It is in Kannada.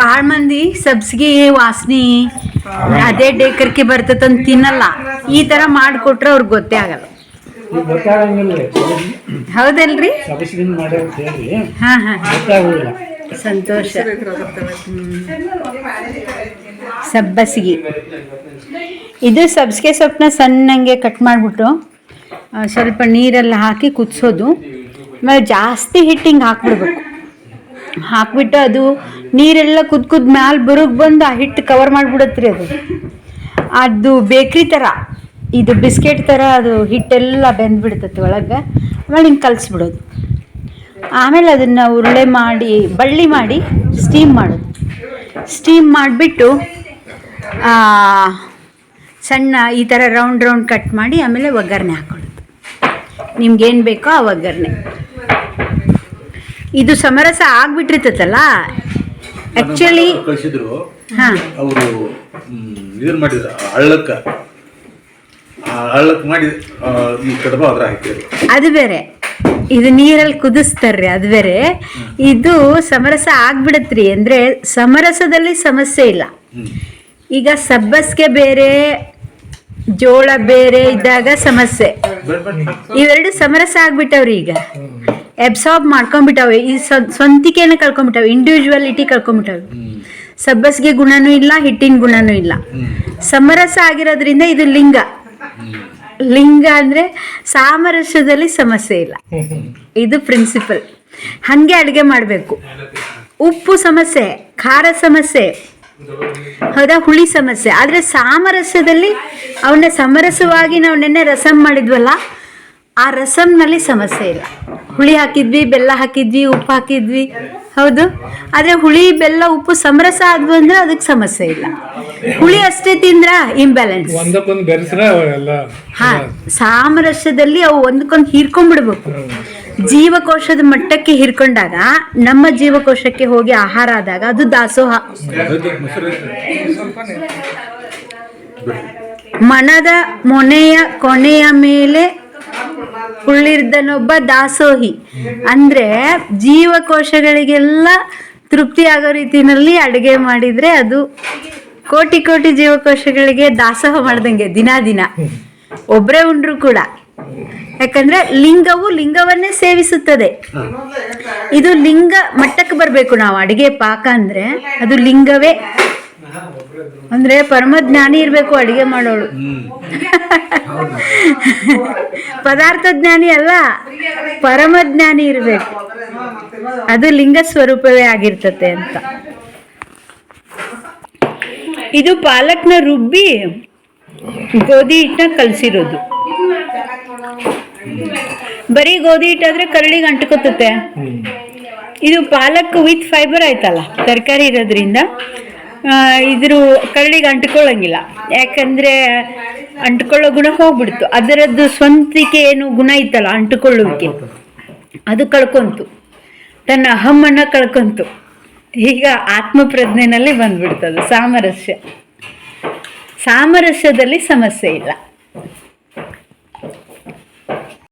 ಭಾಳ ಮಂದಿ ಸಬ್ಸಿಗೆ ವಾಸನಿ ಅದೇ ಡೇಕರ್ಕೆ ಬರ್ತದಂತ ತಿನ್ನಲ್ಲ. ಈ ತರ ಮಾಡಿಕೊಟ್ರೆ ಅವ್ರಿಗೆ ಗೊತ್ತೇ ಆಗಲ್ಲ. ಗೊತ್ತಾಗಂಗಿಲ್ಲ ಹೌದಲ್ರಿ ಹಾಂ ಹಾಂ ಸಂತೋಷ. ಸಬ್ಬಸಿಗೆ. ಇದು ಸಬ್ಸಿಗೆ ಸೊಪ್ಪನ್ನ ಸಣ್ಣಂಗೆ ಕಟ್ ಮಾಡಿಬಿಟ್ಟು ಸ್ವಲ್ಪ ನೀರೆಲ್ಲ ಹಾಕಿ ಕುದಿಸೋದು. ಆಮೇಲೆ ಜಾಸ್ತಿ ಹಿಟ್ಟಿಂಗ್ ಹಾಕ್ಬಿಡ್ಬೇಕು. ಹಾಕ್ಬಿಟ್ಟು ಅದು ನೀರೆಲ್ಲ ಕುದ್ ಕುದ್ ಮ್ಯಾಲೆ ಬರುಗ್ ಬಂದು ಆ ಹಿಟ್ಟು ಕವರ್ ಮಾಡಿಬಿಡತ್ರಿ ಅದು. ಅದು ಬೇಕ್ರಿ ಥರ ಇದು ಬಿಸ್ಕೆಟ್ ಥರ ಅದು ಹಿಟ್ಟೆಲ್ಲ ಬೆಂದ್ಬಿಡ್ತತಿ ಒಳಗೆ. ಆಮೇಲೆ ಹಿಂಗೆ ಕಲಿಸ್ಬಿಡೋದು. ಆಮೇಲೆ ಅದನ್ನು ಉರುಳೆ ಮಾಡಿ, ಬಳ್ಳಿ ಮಾಡಿ ಸ್ಟೀಮ್ ಮಾಡೋದು. ಸ್ಟೀಮ್ ಮಾಡಿಬಿಟ್ಟು ಸಣ್ಣ ಈ ಥರ ರೌಂಡ್ ರೌಂಡ್ ಕಟ್ ಮಾಡಿ ಆಮೇಲೆ ಒಗ್ಗರಣೆ ಹಾಕೊಳ್ಳೋದು. ನಿಮ್ಗೇನು ಬೇಕೋ ಆ ಒಗ್ಗರಣೆ. ಇದು ಸಮರಸ ಆಗ್ಬಿಟ್ಟಿರ್ತೈತಲ್ಲ? ಆಕ್ಚುಲಿ ಕಳಿಸಿದ್ರು. ಹಾಂ. ಅವರು ಇದನ್ನ ಮಾಡಿದ್ರು ಹಳ್ಳಕ್ಕ. ಆ ಹಳ್ಳಕ್ ಮಾಡಿ ಆ, ಈ ಕಡಬ ಅದ್ರ ಹಾಕಿದ್ರು ಅದು ಬೇರೆ. ಇದು ನೀರಲ್ಲಿ ಕುದಿಸ್ತಾರ್ರಿ ಅದು ಬೇರೆ. ಇದು ಸಮರಸ ಆಗ್ಬಿಡತ್ರಿ ಅಂದ್ರೆ ಸಮರಸದಲ್ಲಿ ಸಮಸ್ಯೆ ಇಲ್ಲ. ಹ್ಮ್. ಈಗ ಸಬ್ಬಸ್ಗೆ ಬೇರೆ ಜೋಳ ಬೇರೆ ಇದ್ದಾಗ ಸಮಸ್ಯೆ. ಬೇಡ ಬೇಡ ಇವೆರಡು ಸಮರಸ ಆಗ್ಬಿಟ್ಟವ್ರಿ ಈಗ. ಎಬ್ಸಾರ್ಬ್ ಮಾಡ್ಕೊಂಡ್ಬಿಟ್ಟಾವೆ. ಈ ಸ್ವಂತಿಕೆಯನ್ನು ಕಳ್ಕೊಂಡ್ಬಿಟ್ಟಾವೆ. ಇಂಡಿವಿಜುವಲಿಟಿ ಕಳ್ಕೊಂಡ್ಬಿಟ್ಟಾವೆ. ಸಬ್ಬಸ್ಗೆ ಗುಣನೂ ಇಲ್ಲ ಹಿಟ್ಟಿನ ಗುಣನೂ ಇಲ್ಲ. ಸಮರಸ ಆಗಿರೋದ್ರಿಂದ ಇದು ಲಿಂಗ. ಲಿಂಗ ಅಂದ್ರೆ ಸಾಮರಸ್ಯದಲ್ಲಿ ಸಮಸ್ಯೆ ಇಲ್ಲ. ಇದು ಪ್ರಿನ್ಸಿಪಲ್ ಹಾಗೆ ಅಡುಗೆ ಮಾಡಬೇಕು. ಉಪ್ಪು ಸಮಸ್ಯೆ ಖಾರ ಸಮಸ್ಯೆ ಹೌದಾ ಹುಳಿ ಸಮಸ್ಯೆ. ಆದರೆ ಸಾಮರಸ್ಯದಲ್ಲಿ ಅವನ್ನ ಸಮರಸವಾಗಿ ನಾವು ನೆನ್ನೆ ರಸಂ ಮಾಡಿದ್ವಲ್ಲ ಆ ರಸಂನಲ್ಲಿ ಸಮಸ್ಯೆ ಇಲ್ಲ. ಹುಳಿ ಹಾಕಿದ್ವಿ ಬೆಲ್ಲ ಹಾಕಿದ್ವಿ ಉಪ್ಪು ಹಾಕಿದ್ವಿ. ಹೌದು? ಆದರೆ ಹುಳಿ ಬೆಲ್ಲ ಉಪ್ಪು ಸಮರಸ ಆದ್ವು ಅಂದ್ರೆ ಅದಕ್ಕೆ ಸಮಸ್ಯೆ ಇಲ್ಲ. ಹುಳಿ ಅಷ್ಟೇ ತಿಂದ್ರ? ಇಂಬ್ಯಾಲೆನ್ಸ್ ಹಾ ಸಾಮರಸ್ಯದಲ್ಲಿ ಅವು ಒಂದಕ್ಕೊಂದು ಹೀರ್ಕೊಂಡ್ಬಿಡ್ಬೇಕು ಜೀವಕೋಶದ ಮಟ್ಟಕ್ಕೆ ಹಿರ್ಕೊಂಡಾಗ ನಮ್ಮ ಜೀವಕೋಶಕ್ಕೆ ಹೋಗಿ ಆಹಾರ ಆದಾಗ ಅದು ದಾಸೋಹ. ಮನದ ಮೊನೆಯ ಕೊನೆಯ ಮೇಲೆ ಉಳಿರ್ದನೊಬ್ಬ ದಾಸೋಹಿ. ಅಂದ್ರೆ ಜೀವಕೋಶಗಳಿಗೆಲ್ಲ ತೃಪ್ತಿ ಆಗೋ ರೀತಿನಲ್ಲಿ ಅಡುಗೆ ಮಾಡಿದ್ರೆ ಅದು ಕೋಟಿ ಕೋಟಿ ಜೀವಕೋಶಗಳಿಗೆ ದಾಸೋಹ ಮಾಡ್ದಂಗೆ ದಿನ ದಿನ. ಒಬ್ಬರೇ ಉಂಡ್ರು ಕೂಡ. ಯಾಕಂದ್ರೆ ಲಿಂಗವು ಲಿಂಗವನ್ನೇ ಸೇವಿಸುತ್ತದೆ. ಇದು ಲಿಂಗ ಮಟ್ಟಕ್ಕೆ ಬರಬೇಕು ನಾವು ಅಡಿಗೆ ಪಾಕ ಅಂದ್ರೆ ಅದು ಲಿಂಗವೇ. ಅಂದ್ರೆ ಪರಮಜ್ಞಾನಿ ಇರಬೇಕು ಅಡಿಗೆ ಮಾಡೋಳು. ಪದಾರ್ಥ ಜ್ಞಾನಿ ಅಲ್ಲ ಪರಮಜ್ಞಾನಿ ಇರಬೇಕು. ಅದು ಲಿಂಗ ಸ್ವರೂಪವೇ ಆಗಿರ್ತತೆ ಅಂತ. ಇದು ಪಾಲಕ್ನ ರುಬ್ಬಿ ಗೋಧಿ ಹಿಟ್ಟನ್ನ ಕಲಸಿರೋದು. ಬರೀ ಗೋಧಿ ಹಿಟ್ಟಾದ್ರೆ ಕರಳಿಗೆ ಅಂಟ್ಕೋತತೆ. ಇದು ಪಾಲಕ್ ವಿತ್ ಫೈಬರ್ ಆಯ್ತಲ್ಲ ತರಕಾರಿ ಇರೋದ್ರಿಂದ. ಇದ್ರ ಕರಳಿಗೆ ಅಂಟ್ಕೊಳ್ಳೋಂಗಿಲ್ಲ. ಯಾಕಂದ್ರೆ ಅಂಟ್ಕೊಳ್ಳೋ ಗುಣ ಹೋಗ್ಬಿಡ್ತು. ಅದರದ್ದು ಸ್ವಂತಿಕೆ ಏನು ಗುಣ ಇತ್ತಲ್ಲ ಅಂಟ್ಕೊಳ್ಳೋಕೆ ಅದು ಕಳ್ಕೊಂತು. ತನ್ನ ಅಹಮ್ಮನ್ನ ಕಳ್ಕೊಂತು. ಈಗ ಆತ್ಮಪ್ರಜ್ಞೆನಲ್ಲಿ ಬಂದ್ಬಿಡ್ತದೆ ಸಾಮರಸ್ಯ. ಸಾಮರಸ್ಯದಲ್ಲಿ ಸಮಸ್ಯೆ ಇಲ್ಲ.